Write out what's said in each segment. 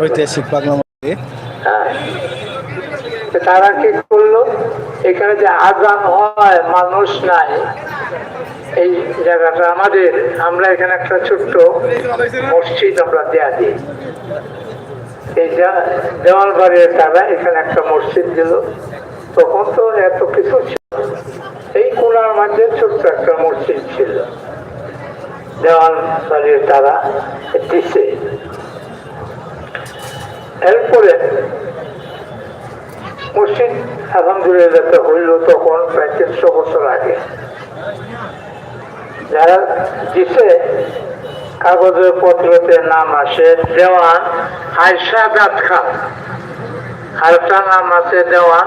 ঐতিহাসিক পাগলা মন্দির হ্যাঁ। তারা কি করল? এখানে যে আজান হয়, মানুষ নাই। এই জায়গাটা আমাদের। আমরা এখানে একটা ছোট্ট মসজিদ আমরা দেয়া দিই। এই দেওয়াল বাড়ির তারা এখানে একটা মসজিদ দিল। তখন তো এত কিছু ছিল। এই কোনার মাঝে ছোট্ট একটা মসজিদ ছিল। দেওয়াল বাড়ির তারা এরপরে মসজিদ আলহামদুলিল্লাহ হইল তখন প্রায় তিনশো বছর আগে। যারা দিছে, কাগজের পত্রতে নাম আসে, দেওয়ান আয়সা দাত খান আরেকটা নাম আছে দেওয়ান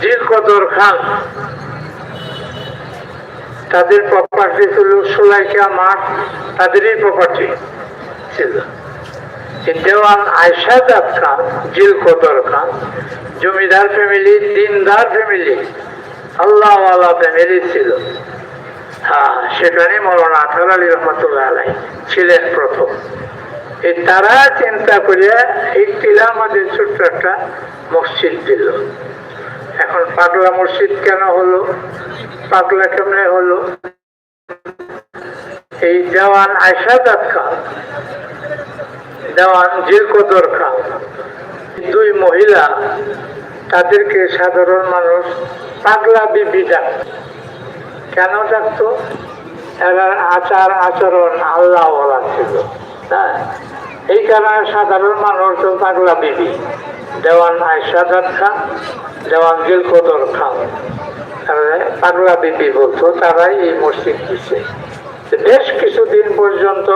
জিল কদর খান। তাদের প্রপার্টি ছিল সুলাইকা মাঠ, তাদেরই প্রপার্টি ছিল। এই দেওয়ান আয়সাদাত খান, জিল কদর খান, জমিদার ফ্যামিলি, দিনদার ফ্যামিলি, আল্লাহওয়ালা ফ্যামিলি ছিল। হ্যাঁ সেখানে মৌলানা আঠার আলী রহমতুল্লাহ আলাই ছিলেন প্রথম। এই তারা চিন্তা করিয়া এই টিলা মধ্যে ছোট্ট একটা মসজিদ দিল। এখন পাগলা মসজিদ কেন হলো? পাগলা কেমনে হলো? এই দেওয়ান আয়সাদাত খান দেওয়ান জিলকদর খান দুই মহিলা, তাদেরকে সাধারণ মানুষ পাগলা বিবি কেন ডাকতো? এরা আচার আচরণ আল্লাহ বলা ছিল। হ্যাঁ? এই কারণে সাধারণ মানুষ তো পাগলা বিবি। দেওয়ান আয়সাদাত খান দেওয়ান জিলকদর খান পাগলা বিবি বলতো, তারাই এই মসজিদ দিচ্ছে পর্যন্ত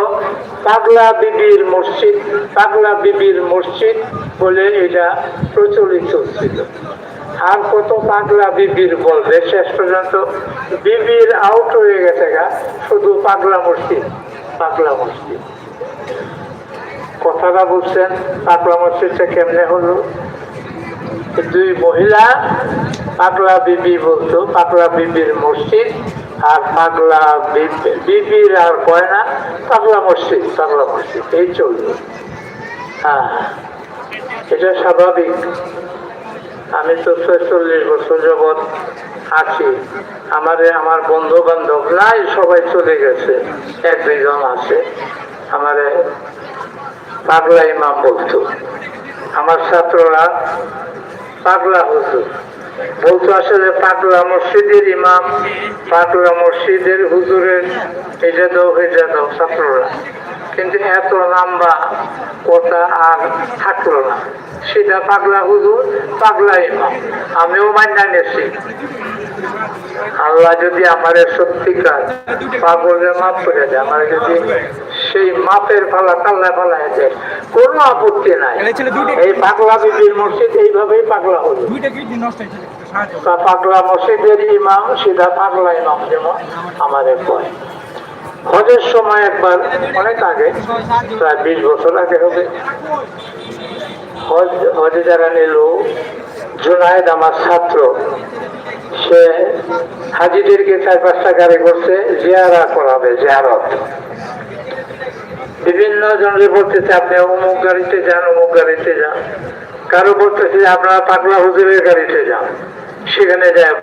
পাগলা বিবির মসজিদ, পাগলা বিবির মসজিদ বলে এটা প্রচলিত ছিল। আর কত পাগলা বিবির বলবে শেষ পর্যন্ত? বিবির আউট হয়ে গেছে গা, শুধু পাগলা মসজিদ পাগলা মসজিদ। কথাটা বুঝছেন, পাগলা মসজিদটা কেমনে হলো? দুই মহিলা পাগলা বিবি বলতো, পাগলা বিবির মসজিদ আর পাগলা বিবির আর কয় না, পাগলা মসজিদ পাগলা মসজিদ, এই চলবে। হ্যাঁ এটা স্বাভাবিক। আমি তো চল্লিশ বছর যাবৎ আছি। আমারে আমার বন্ধু বান্ধব নাই, সবাই চলে গেছে। এক দুইজন আছে। আমারে পাগলা ইমাম বলতো। আমার ছাত্ররা পাগলা হুজুর। বলতো আসলে পাগলা মসজিদের ইমাম পাগলা মসজিদের হুজুরের এটা দাও এটা দাও ছাত্ররা। কিন্তু এত লম্বা কথা আর থাকল না। সেটা পাগলা হুজুর, পাগলা ইমাম। আমিও মান্না নেছি আল্লাহ যদি আমার সত্যিকার পাগলের মাপ করে দেয়, আমার যদি সেই মাপের ফালা কাল্লা ফালায় দেয় কোনো আপত্তি নাই। এই পাগলা বিবির মসজিদ এইভাবেই পাগলা হলো। পাগলা মসজিদের ইমাম সিধা পাগলা ইমাম যেমন আমাদের কয়। হজের সময় একবার অনেক আগে প্রায় বিশ বছর আগে হবে। হজ হজে যারা নিল জুনায়দ আমার ছাত্র সে হাজিদেরকে চার পাঁচটা গাড়ি করছে জিয়ারা করাবে জিয়ারত। বিভিন্ন জনের বলতেছে, আপনি অমুক গাড়িতে যান, অমুক গাড়িতে যান। কারও বলতেছে যে আপনারা পাগলা হুজুরের গাড়িতে যান। সেখানে যায়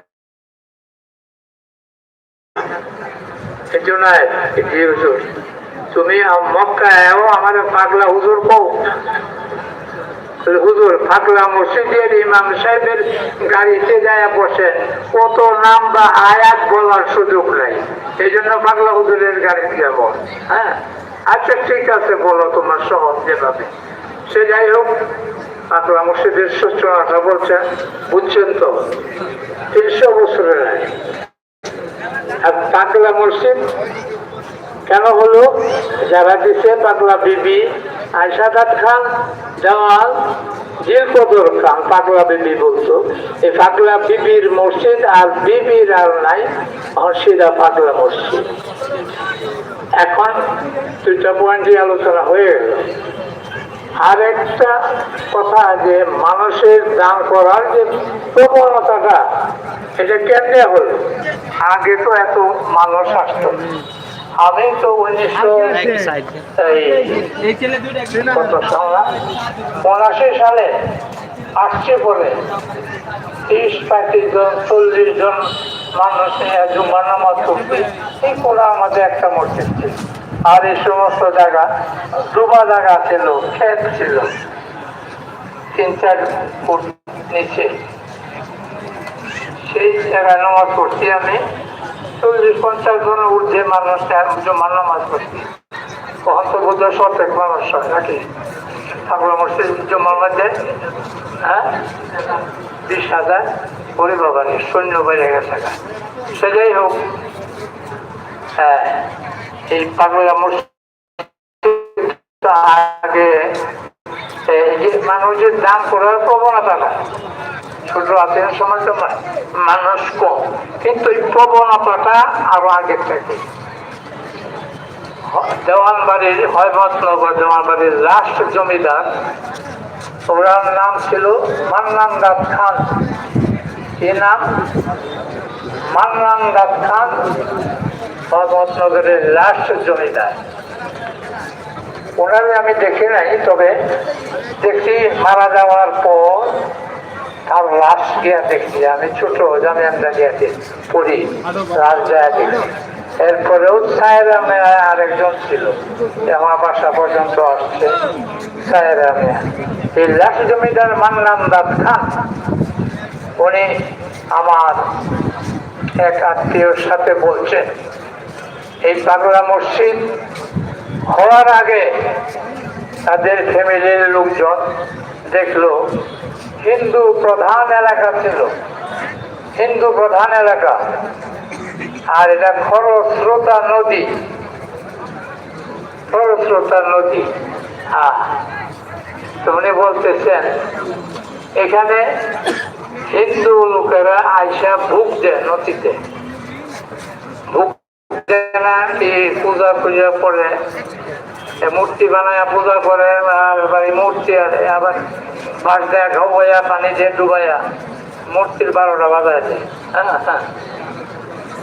তুমি কত নাম বা আয়াত বলার সুযোগ নাই। এই জন্য পাগলা হুজুরের গাড়িতে যাব। হ্যাঁ? আচ্ছা ঠিক আছে, বলো তোমার সহজ যেভাবে। সে যাই হোক পাগলা মসজিদের সূচনাটা বলছেন বুঝছেন তো? তিনশো বছরের আর পাগলা মসজিদ কেন হলো? যারা দিছে পাগলা বিবি আয়সাদাত খান, জামাল, জিলকদর খান, পাগলা বিবি বলতো। এই পাগলা বিবির মসজিদ আর বিবির আর নাই হর্ষিদা পাগলা মসজিদ। এখন দুইটা পয়েন্টই আলোচনা হয়ে গেল। আর একটা কথা যে মানুষের দান করার যে প্রবণতাটা এটা কেমনে হলো? আগে তো এত মানুষ আসতো। আমি তো উনিশশো উনাশি সালে আসছে বলে তিরিশ পঁয়ত্রিশ জন, চল্লিশ জন মানুষ নিয়ে জুম্মা নামাজ পড়ছে। এই কোলা আমাদের একটা মসজিদ ছিল। আর এই সমস্ত জায়গা, ডুবা জায়গা ছিল, ক্ষেত ছিল। তিন চার ফুট নিচে। সেই জায়গায় নামাজ পড়ছি আমি। চল্লিশ, পঞ্চাশ জনের ঊর্ধ্বে মানুষ জুম্মা নামাজ পড়ছি। তখন তো বোধ হয় শতেক মানুষ হয় নাকি? ঠাকুর মসজিদ জমার মধ্যে বিশ হাজার সৈন্য বেড়ে গেছে। সে যাই হোক হ্যাঁ এই পাগলা মসজিদ আগে করার প্রবণতা না ছোট আছেন সময় মানুষ কম, কিন্তু এই প্রবণতাটা আরও আগের থেকে। দেওয়ান বাড়ির হয়মতনগর দেওয়ান বাড়ির লাস্ট জমিদার ওনার নাম ছিল মান্নান খান। কি নাম? মান্নান খান হয়মতনগরের লাস্ট জমিদার। ওনারে আমি দেখি নাই, তবে দেখছি মারা যাওয়ার পর তার লাশ গিয়া দেখছি আমি ছোট জামিয়ানরা গিয়াতে পড়ি লাশ যায় দেখছি এরপরেও সায়রা মেয়া আরেকজন ছিল। আমার বাসা পর্যন্ত আসছে। সায়রা মেয়া এই লাশ জমিদার মান্নান দাস খান, উনি আমার এক আত্মীয়র সাথে বলছেন, এই পাগলা মসজিদ হওয়ার আগে তাদের ফ্যামিলির লোকজন দেখল, হিন্দু প্রধান এলাকা ছিল। হিন্দু প্রধান এলাকা। আর এটা খরস্রোতা নদী। খরস্রোতা নদী। তো উনি বলতেছেন, এখানে হিন্দু লোকেরা আইসা ভুক দেয় নদীতে। পূজা পূজা করে মূর্তি বানায় পূজা করে, আর মূর্তি আবার বাস দেয়া ঢোবাইয়া পানি দিয়ে ডুবাইয়া মূর্তির বারোটা বাজায় হ্যাঁ হ্যাঁ।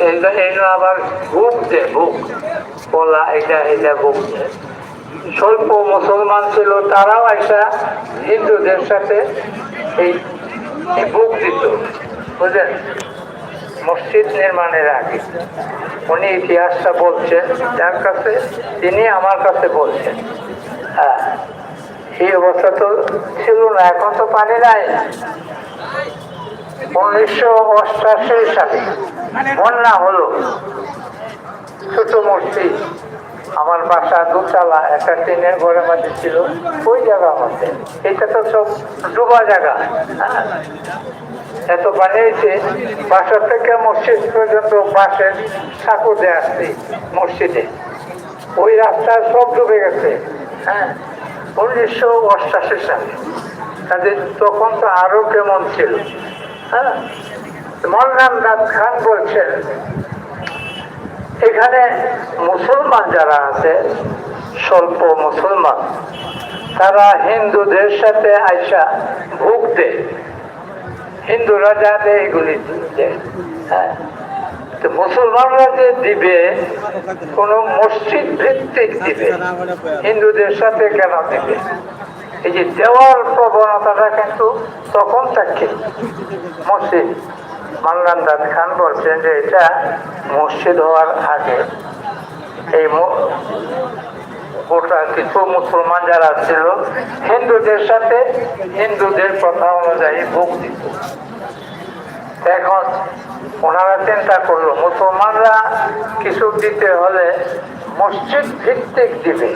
এইটা এইটা আবার ভুক দেয় ভুক কলা এটা এটা ভুক দেয় স্বল্প মুসলমান ছিল তারাও একটা হিন্দুদের সাথে এই বুক দিত বুঝলেন মসজিদ নির্মাণের আগে উনি ইতিহাসটা বলছেন যার কাছে তিনি আমার কাছে বলছেন হ্যাঁ এই অবস্থা তো ছিল না এখন তো পানি নাই উনিশশো অষ্টাশি সালে বন্যা হলো। ছোট মসজিদ আমার বাসা দুতলা, একটা টিনের ঘরের মধ্যে ছিল। ওই জায়গা মধ্যে এটা তো সব ডুবা জায়গা। হ্যাঁ? এত বানিয়েছে বাসা থেকে মসজিদ পর্যন্ত বাসের ঠাকুর দিয়ে আসছি মসজিদে। ওই রাস্তা সব ডুবে গেছে। হ্যাঁ? উনিশশো অষ্টাশি সালে। তখন তো আরও কেমন ছিল। হ্যাঁ? মনরাম দাস খান বলছেন, এখানে মুসলমান যারা আছে, স্বল্প মুসলমান, তারা হিন্দুদের সাথে আইসা ভোগ দেয় হিন্দুরা যা দেয় এগুলি হ্যাঁ? মুসলমানরা যে দিবে, কোন মসজিদ ভিত্তিক দিবে, হিন্দুদের সাথে কেন দিবে? এই যে দেওয়ার প্রবণতাটা কিন্তু তখন থাকে, মসজিদ। মান্নান দাস খান বলছেন যে এটা মসজিদ হওয়ার আগে এই গোটা কিছু মুসলমান যারা ছিল, হিন্দুদের সাথে হিন্দুদের কথা অনুযায়ী ভোগ দিত। এখন ওনারা চিন্তা করল, মুসলমানরা কিছু দিতে হলে মসজিদ ভিত্তিক দিবে।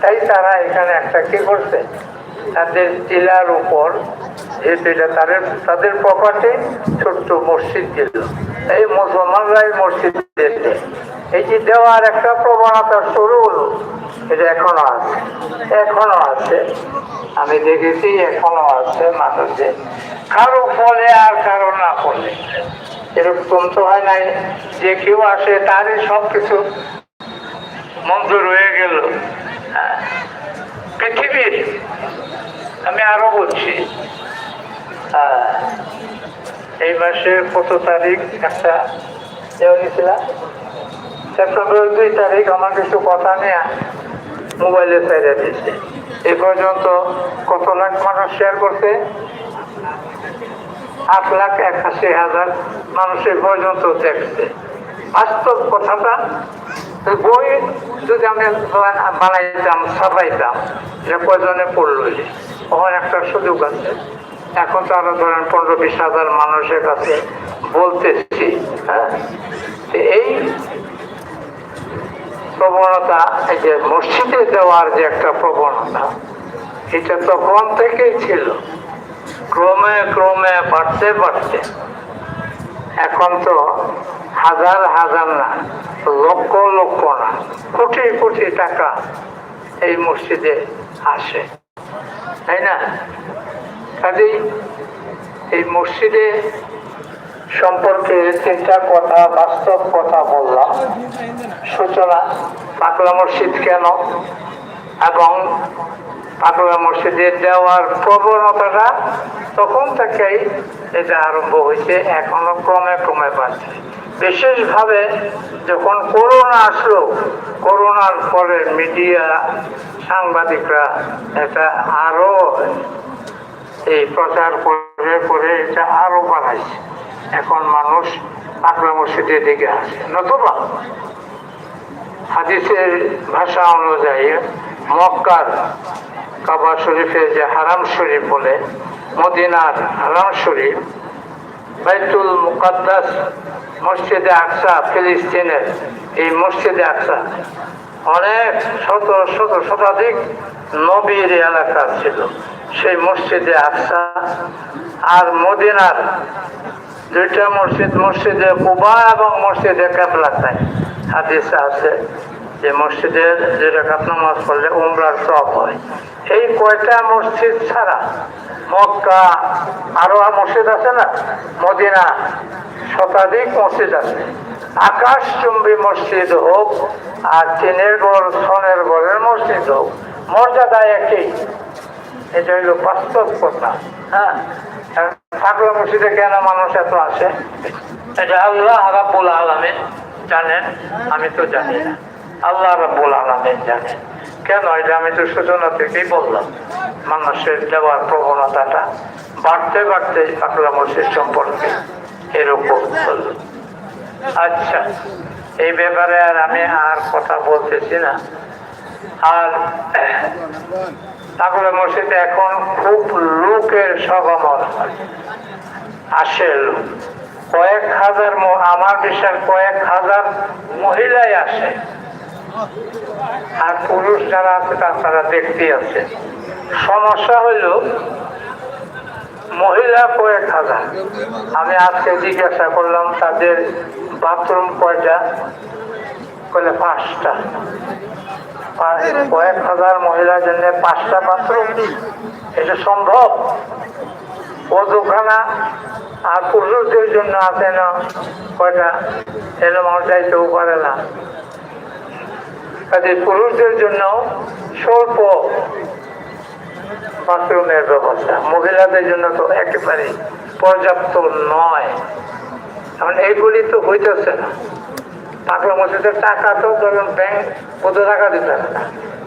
তাই তারা এখানে একটা কি করছে? তাদের টিলার উপর তাদের তাদের প্রপার্টি ছোট্ট মসজিদ দিল এই মুসলমানরাই মসজিদ দিয়েছে। এই যে দেওয়ার একটা প্রবণতা শুরু হলো, এটা এখনও আছে এখনও আছে। আমি দেখেছি এখনও আছে কারও ফলে আর কারও না ফলে। এরকম তো হয় নাই যে কেউ আসে, তারই সব কিছু মঞ্জুর হয়ে গেল। হ্যাঁ। পৃথিবীর, আমি আরও বলছি এই মাসের কত তারিখ একটা দেওয়া গেছিলাম সেপ্টেম্বর দুই তারিখ আমার কিছু কথা নিয়ে মোবাইলে ছেড়ে দিয়েছে। এ পর্যন্ত কত লাখ মানুষ শেয়ার করছে? আট লাখ একাশি হাজার মানুষের পর্যন্ত দেখছে। বাস্তব কথাটা, বই যদি আমি বানা- বানাইতাম, ছাপাইতাম যে কজনে পড়ল? তখন একটা সুযোগ আছে। এখন তো আরও ধরেন পনেরো বিশ হাজার মানুষের কাছে বলতেছি হ্যাঁ? এই প্রবণতা, এই যে মসজিদে দেওয়ার যে একটা প্রবণতা, এটা তখন থেকেই ছিল। ক্রমে ক্রমে বাড়তে বাড়তে। এখন তো হাজার হাজার না, লক্ষ লক্ষ না, কোটি কোটি টাকা এই মসজিদে আসে। তাই না? কাজেই এই মসজিদে সম্পর্কে তিনটা কথা, বাস্তব কথা বললাম। সূচনা পাকলা মসজিদ কেন? এবং পাকলা মসজিদে দেওয়ার প্রবণতাটা তখন থেকেই এটা আরম্ভ হয়েছে, এখনও ক্রমে ক্রমে বাড়ছে। বিশেষভাবে যখন করোনা আসলো, করোনার পরে মিডিয়া, সাংবাদিকরা এটা আরও এই প্রচার করে করে এটা আরও বাড়াইছে। এখন মানুষ পাকলা মসজিদের দিকে আসে। নতুবা হাদিসের ভাষা অনুযায়ী মক্কার কাবা শরীফের যে হারাম শরীফ বলে, মদিনার হারাম শরীফ, বাইতুল মুকাদ্দাস মসজিদে আকসা, ফিলিস্তিনের এই মসজিদে আকসা, অনেক শত শত, শতাধিক নবীর এলাকা ছিল। সেই মসজিদে আসা আর মদিনার দুইটা মসজিদ, মসজিদে কুবা এবং মসজিদে কেবলাতায় হাদিস আছে যে মসজিদের যে রেখাত নামাজ পড়লে উমরার সব হয়। এই কয়টা মসজিদ ছাড়া মক্কা, আরও মসজিদ আছে না? মদিনা, শতাধিক মসজিদ আছে। আকাশ আকাশচুম্বী মসজিদ হোক আর চীনের গড়, সনের গড়ের মসজিদ হোক, মর্যাদা একই। এটা হইল বাস্তব কথা। হ্যাঁ? ঠাকুর মসজিদে কেন মানুষ এত আসে? এটা আল্লাহ রাব্বুল আলমিন জানেন, আমি তো জানি না। আল্লাহ রাব্বুল আলমিন জানেন কেন? এটা আমি তো সূচনা থেকেই বললাম। মানুষের দেওয়ার প্রবণতাটা বাড়তে বাড়তে পাকলা মসজিদ সম্পর্কে এরকম হলো। আচ্ছা এই ব্যাপারে আর আমি আর কথা বলতেছি না। আর তারপরে মসজিদে এখন খুব লোকের সগমন। আসে লোক। কয়েক হাজার আমার বিশ্বাস কয়েক হাজার মহিলাই আসে। আর পুরুষ যারা আছে, তারা দেখতে আছে। সমস্যা হইল, মহিলা কয়েক হাজার। আমি আজকে জিজ্ঞাসা করলাম, তাদের বাথরুম কয়টা? বলে পাঁচটা। কয়েক হাজার মহিলার জন্য পাঁচটা বাথরুম এটা সম্ভব? ওদুখানা আর পুরুষদের জন্য আছে না? কয়টা? এলো মানুষ যাইতেও পারে না। কাজে পুরুষদের জন্য স্বল্প বাথরুমের ব্যবস্থা। মহিলাদের জন্য তো একেবারে পর্যাপ্ত নয়। কারণ এইগুলি তো হইতেছে না। পাকলা মসজিদের টাকা তো ধরুন ব্যাংক কত টাকা দিতে হবে না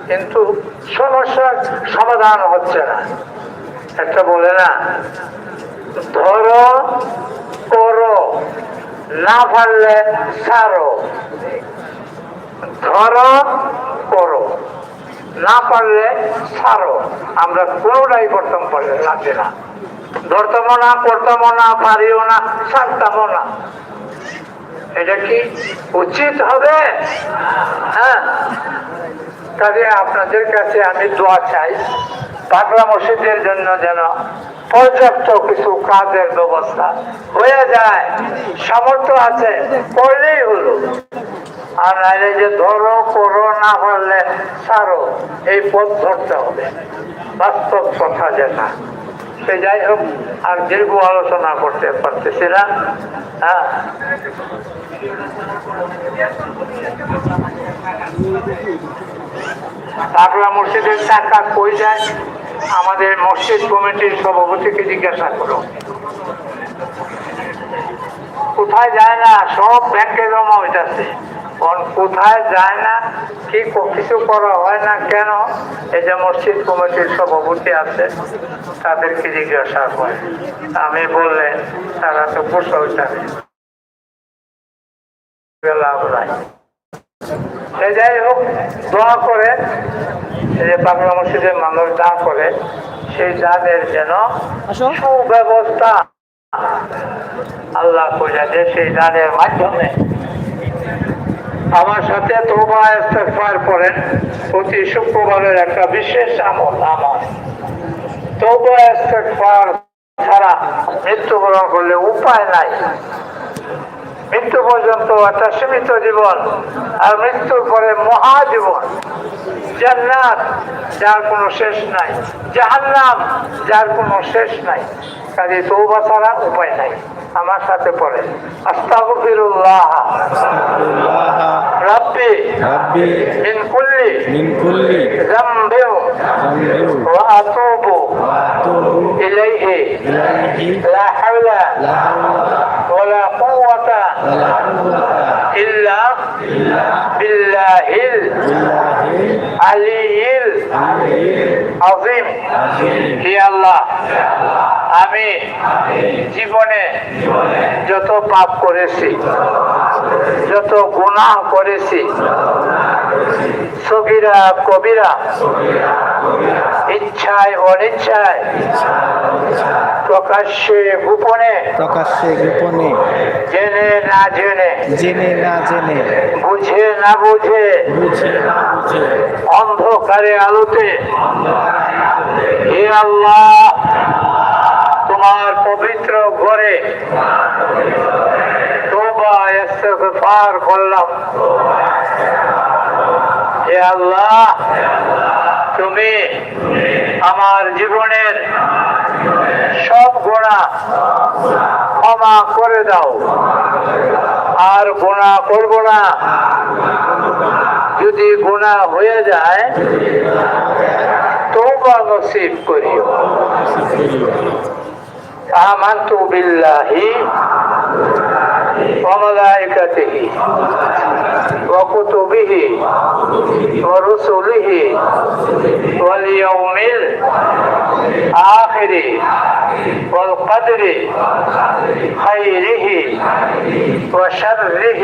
কিন্তু সমস্যার সমাধান হচ্ছে না। একটা বলে না, ধরো, করো, না পারলে সারো ধরো, করো, না পারলে সারো আমরা কোনোটাই করতাম পারলে না। ধরতামও না, করতামও না, পারিও না, ছাড়তামও না। এটা কি উচিত হবে? হ্যাঁ। কাজে আপনাদের কাছে আমি দোয়া চাই পাগলা মসজিদের জন্য যেন পর্যাপ্ত কিছু কাজের ব্যবস্থা হয়ে যায়। সামর্থ্য আছে, করলেই হলো। আর নাইলে যে ধরো, করো না পারলে সারো এই পথ ধরতে হবে। বাস্তব কথা যেটা। সে যাই হোক, আর দীর্ঘ আলোচনা করতে পারতেছি না। হ্যাঁ। পাগলা মসজিদের টাকা কই যায়? আমাদের মসজিদ কমিটির সভাপতিকে জিজ্ঞাসা করো। কোথায় যায় না? সব ব্যাংকে জমা হইতেছে। কোথায় যায় না কি কিছু করা হয় না কেন এই যে মসজিদ কমিটির সভাপতি আছে তাদেরকে জিজ্ঞাসা করে। আমি বললেন তারা তো কুশল লাভ নাই। সে যাই হোক দোয়া করে এই যে বাংলা মসজিদের মানুষ দা করে সেই যেন সুব্যবস্থা আল্লাহ করে যে সেই দানের মাধ্যমে আমার সাথে তোবা ইস্তেফার করেন। প্রতি শুক্রবারের একটা বিশেষ আমল আমার তোবা ইস্তেফার ছাড়া মৃত্যুবরণ করলে উপায় নাই। মৃত্যু পর্যন্ত একটা সীমিত জীবন আর মৃত্যুর পরে মহাজীবন। জান্নাত যার কোনো শেষ নাই জাহান্নাম যার কোনো শেষ নাই। কাজে তৌবা ছাড়া উপায় নাই। আমার সাথে পড়ে আস্তাগফিরুল্লাহ। রাব্বি রাব্বি মিন কুল্লি মিন কুল্লি ওয়া আতুবু আতুবু إليه. لا حول ولا قوة إلا بالله. আযীম আযীম হে আল্লাহ আমি জীবনে যত পাপ করেছি যত গুনাহ করেছি সগিরা কবিরা ইচ্ছায় অনিচ্ছায় প্রকাশ্যে গোপনে প্রকাশ্যে গোপনে জেনে না জেনে জেনে না জেনে বুঝে না বুঝে বুঝে না বুঝে অন্ধকারে আলোতে হে আল্লাহ, তোমার পবিত্র ঘরে ইস্তেগফার করলাম। হে আল্লাহ, তুমি আমার জীবনের সব গোড়া ক্ষমা করে দাও। আর গোনা করব না। যদি গুণা হয়ে যায় তো নসিব করিও। আমার তো বিল্লাহি। وملائكته وكتبه ورسله واليوم الآخر والقدر خيره وشره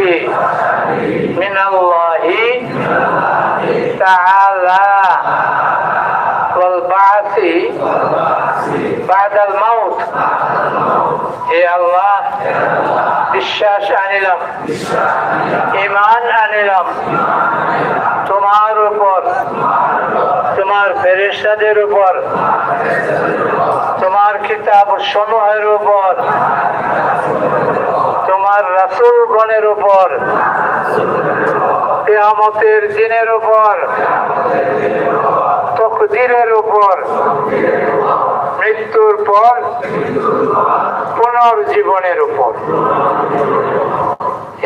من الله تعالى والبعث بعد الموت. يا الله. বিশ্বাস আনিলাম ইমান আনিলাম, তোমার উপর, তোমার ফেরেশতাদের উপর, তোমার কিতাব সমূহের উপর, তোমার রাসূলগণের উপর, কিয়ামতের দিনের উপর, তকদিরের উপর মৃত্যুর পর পুনর্জীবনের উপর।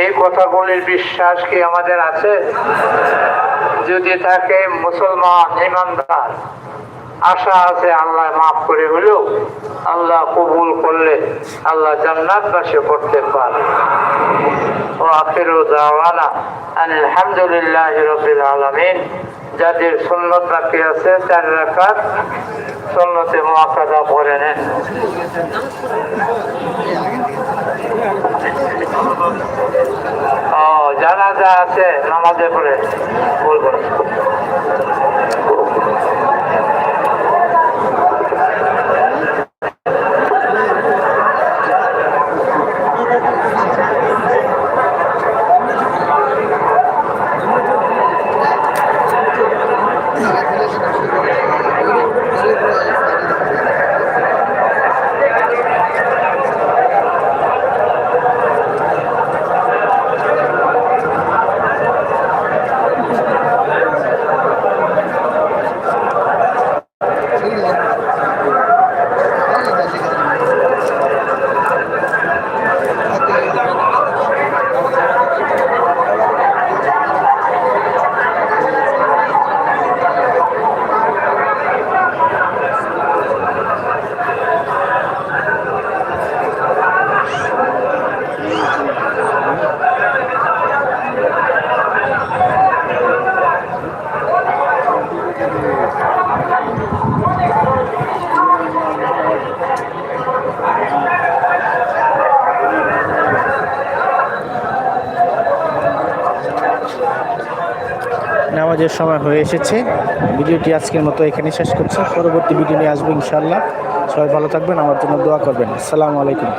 এই কথাগুলির বিশ্বাস কি আমাদের আছে? যদি থাকে মুসলমান ইমানদার আশা আছে আল্লাহ মাফ করে হলেও আল্লাহ কবুল করলে আল্লাহ জান্নাত বাসে করতে পারে। ও আখির দাওয়ানা আলহামদুলিল্লাহ রবিল আলমিন। যাদের সুন্নত বাকি আছে চার রাখাত সুন্নতে মহাকাদা পরে নেন। ও, জানাজা আছে, নামাজে পড়ে বলব নামাজের সময় হয়ে এসেছে। ভিডিওটি আজকের মতো এখানে শেষ করছি। পরবর্তী ভিডিও নিয়ে আসব ইনশাল্লাহ সবাই ভালো থাকবেন, আমার জন্য দোয়া করবেন। আসসালামু আলাইকুম।